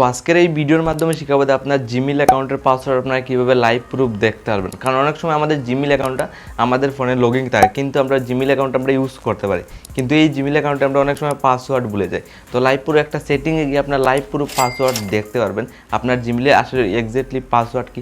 So আজকের এই ভিডিওর মাধ্যমে শেখাবো যে আপনার জিমেল অ্যাকাউন্টের পাসওয়ার্ড আপনারা কীভাবে লাইভ প্রুফ দেখতে পারবেন। কারণ অনেক সময় আমাদের জিমেল অ্যাকাউন্টটা আমাদের ফোনে লগিং থাকে, কিন্তু আমরা জিমেল অ্যাকাউন্ট আমরা ইউজ করতে পারি। কিন্তু এই জিমেল অ্যাকাউন্টে আমরা অনেক সময় পাসওয়ার্ড ভুলে যাই। তো লাইভ প্রুফ একটা সেটিংয়ে গিয়ে আপনার লাইভ প্রুফ পাসওয়ার্ড দেখতে পারবেন। আপনার জিমেলে আসলে এক্স্যাক্টলি পাসওয়ার্ড কি?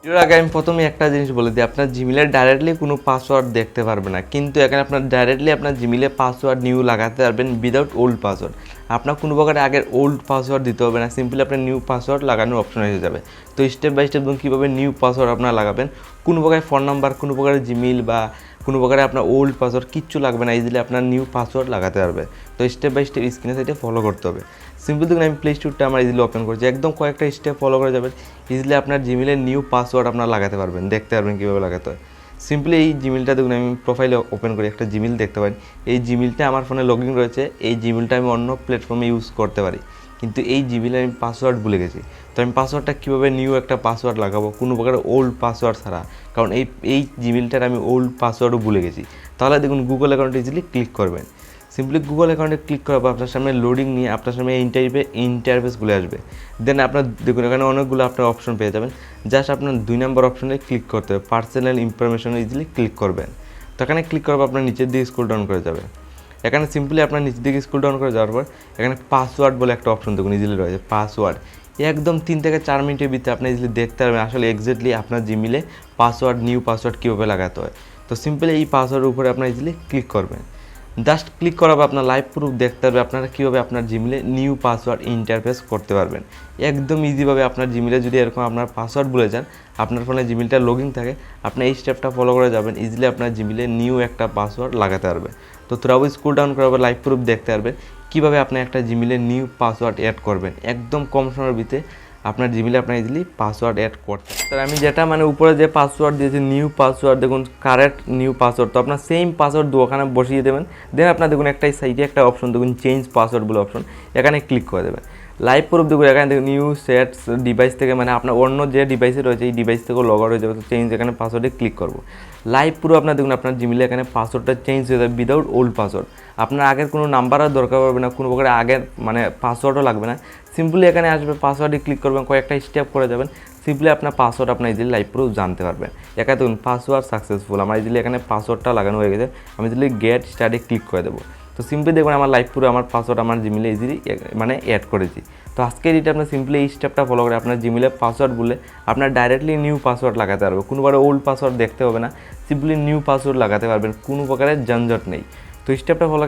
ভিডিওর আগে আমি প্রথমে একটা জিনিস বলে দিই, আপনার জিমেলে ডাইরেক্টলি কোনো পাসওয়ার্ড দেখতে পারবে না। কিন্তু এখানে আপনার ডাইরেক্টলি আপনার জিমেলে পাসওয়ার্ড নিউ লাগাতে পারবেন উইদাউট ওল্ড পাসওয়ার্ড আপনার কোনো প্রকার আগের ওল্ড পাসওয়ার্ড দিতে হবে না। সিম্পলি আপনার নিউ পাসওয়ার্ড লাগানোর অপশন এসে যাবে। তো স্টেপ বাই স্টেপ দেখুন কীভাবে নিউ পাসওয়ার্ড আপনার লাগাবেন, কোনো প্রকার ফোন নাম্বার কোনো প্রকার জিমেল বা কোনো প্রকারে আপনার ওল্ড পাসওয়ার্ড কিচ্ছু লাগবে না। ইজিলি আপনার নিউ পাসওয়ার্ড লাগাতে পারবে। তো স্টেপ বাই স্টেপ স্ক্রিনে সাইডে ফলো করতে হবে। সিম্পল দেখুন, আমি প্লে স্টোরটা আমার ইজিলি ওপেন করছি। একদম কয়েকটা স্টেপ ফলো করে যাবেন ইজিলি আপনার জিমেলের নিউ পাসওয়ার্ড আপনার লাগাতে পারবেন। দেখতে পারবেন কীভাবে লাগাতে হয়। সিম্পলি এই জিমেলটা দেখুন, আমি প্রোফাইলে ওপেন করি, একটা জিমেল দেখতে পারি এই জিমেলটা আমার ফোনে লগ ইন রয়েছে, এই জিমেলটা আমি অন্য প্ল্যাটফর্মে ইউজ করতে পারি। কিন্তু এই জিমেলে আমি পাসওয়ার্ড ভুলে গেছি। তো আমি পাসওয়ার্ডটা কীভাবে নিউ একটা পাসওয়ার্ড লাগাবো? কোনো প্রকার ওল্ড পাসওয়ার্ড ছাড়া। কারণ এই এই জিমেলটার আমি ওল্ড পাসওয়ার্ডও ভুলে গেছি। তাহলে দেখুন গুগল অ্যাকাউন্টে ইজিলি ক্লিক করবেন। সিম্পলি গুগল অ্যাকাউন্টে ক্লিক করার পর আপনার সামনে লোডিং নিয়ে আপনার সামনে এই টাইপের ইন্টারফেসগুলো আসবে। দেন আপনার দেখুন, এখানে অনেকগুলো আপনার অপশন পেয়ে যাবেন। জাস্ট আপনার দুই নম্বর অপশনে ক্লিক করতে হবে। পার্সোনাল ইনফরমেশন ইজিলি ক্লিক করবেন। তো এখানে ক্লিক করার পর আপনার নিচের দিকে স্কুল ডাউন করে যাবে এখানে সিম্পলি আপনার নিচের দিকে স্কুল ডাউন করে যাওয়ার পর এখানে পাসওয়ার্ড বলে একটা অপশন দেখুন ইজিলি রয়েছে পাসওয়ার্ড একদম তিন থেকে চার মিনিটের ভিতরে আপনি ইজিলি দেখতে পারবেন আসলে এক্স্যাক্টলি আপনার জিমেলে পাসওয়ার্ড নিউ পাসওয়ার্ড কীভাবে লাগাতে হয়। তো সিম্পলি এই পাসওয়ার্ডের উপরে আপনার ইজিলি ক্লিক করবেন। জাস্ট ক্লিক পর আপনার লাইভ প্রুফ দেখতে পারবে আপনারা কীভাবে আপনার জিমেলে নিউ পাসওয়ার্ড ইন্টারফেস করতে পারবেন। একদম ইজিভাবে আপনার জিমেলে যদি এরকম আপনার পাসওয়ার্ড ভুলে যান, আপনার ফোনে জিমেলটা লগিং থাকে, আপনি এই স্টেপটা ফলো করে যাবেন ইজিলি আপনার জিমেলে নিউ একটা পাসওয়ার্ড লাগাতে পারবে। তো তোরাও স্কুল ডাউন পর লাইভ প্রুফ দেখতে পারবেন কীভাবে আপনি একটা জিমেলে নিউ পাসওয়ার্ড অ্যাড করবেন। একদম কম সময়ের ভিতরে আপনার জিমেলে আপনার ইজিলি পাসওয়ার্ড অ্যাড করতে স্যার আমি যেটা মানে উপরে যে পাসওয়ার্ড দিয়েছি নিউ পাসওয়ার্ড দেখুন কারেক্ট নিউ পাসওয়ার্ড তো আপনার সেম পাসওয়ার্ড ওখানে বসিয়ে দেবেন। দেন আপনার দেখুন একটা সাইডে একটা অপশন দেখুন চেঞ্জ পাসওয়ার্ড বলে অপশন এখানে ক্লিক করে দেবেন। লাইভ প্রুফ দেখুন, এখানে দেখুন নিউ সেটস ডিভাইস থেকে মানে আপনার অন্য যে ডিভাইসে রয়েছে, এই ডিভাইস থেকেও লগ আউট হয়ে যাবে, তো চেঞ্জ এখানে পাসওয়ার্ডে ক্লিক করব। লাইভ প্রুফ আপনার দেখুন, আপনার জিমেলে এখানে পাসওয়ার্ডটা চেঞ্জ হয়ে যাবে উইদাউট ওল্ড পাসওয়ার্ড আপনার আগের কোনো নাম্বার আর দরকার পড়বে না, কোনো প্রকার আগের মানে পাসওয়ার্ডও লাগবে না। সিম্পলি এখানে আসবে পাসওয়ার্ডে ক্লিক করবেন, কয়েকটা স্টেপ করে যাবেন সিম্পলি আপনার পাসওয়ার্ড আপনার ইজিলি লাইভ প্রুফ জানতে পারবেন। এখানে দেখুন পাসওয়ার্ড সাকসেসফুল আমার ইজিলি এখানে পাসওয়ার্ডটা লাগানো হয়ে গেছে। আমি ইজিলি গেট স্টার্টে ক্লিক করে দেবো। তো সিম্পলি দেখবেন আমার লাইভ পুরো আমার পাসওয়ার্ড আমার জিমেলে ইজিলি মানে অ্যাড করেছি। তো আজকের এটা আপনার সিম্পলি এই স্টেপটা ফলো করে আপনার জিমেলে পাসওয়ার্ড বলে আপনার ডাইরেক্টলি নিউ পাসওয়ার্ড লাগাতে পারবে। কোনোবার ওল্ড পাসওয়ার্ড দেখতে হবে না। সিম্পলি নিউ পাসওয়ার্ড লাগাতে পারবেন। কোনো প্রকারের ঝঞ্ঝট নেই। তো স্টেপটা ফলো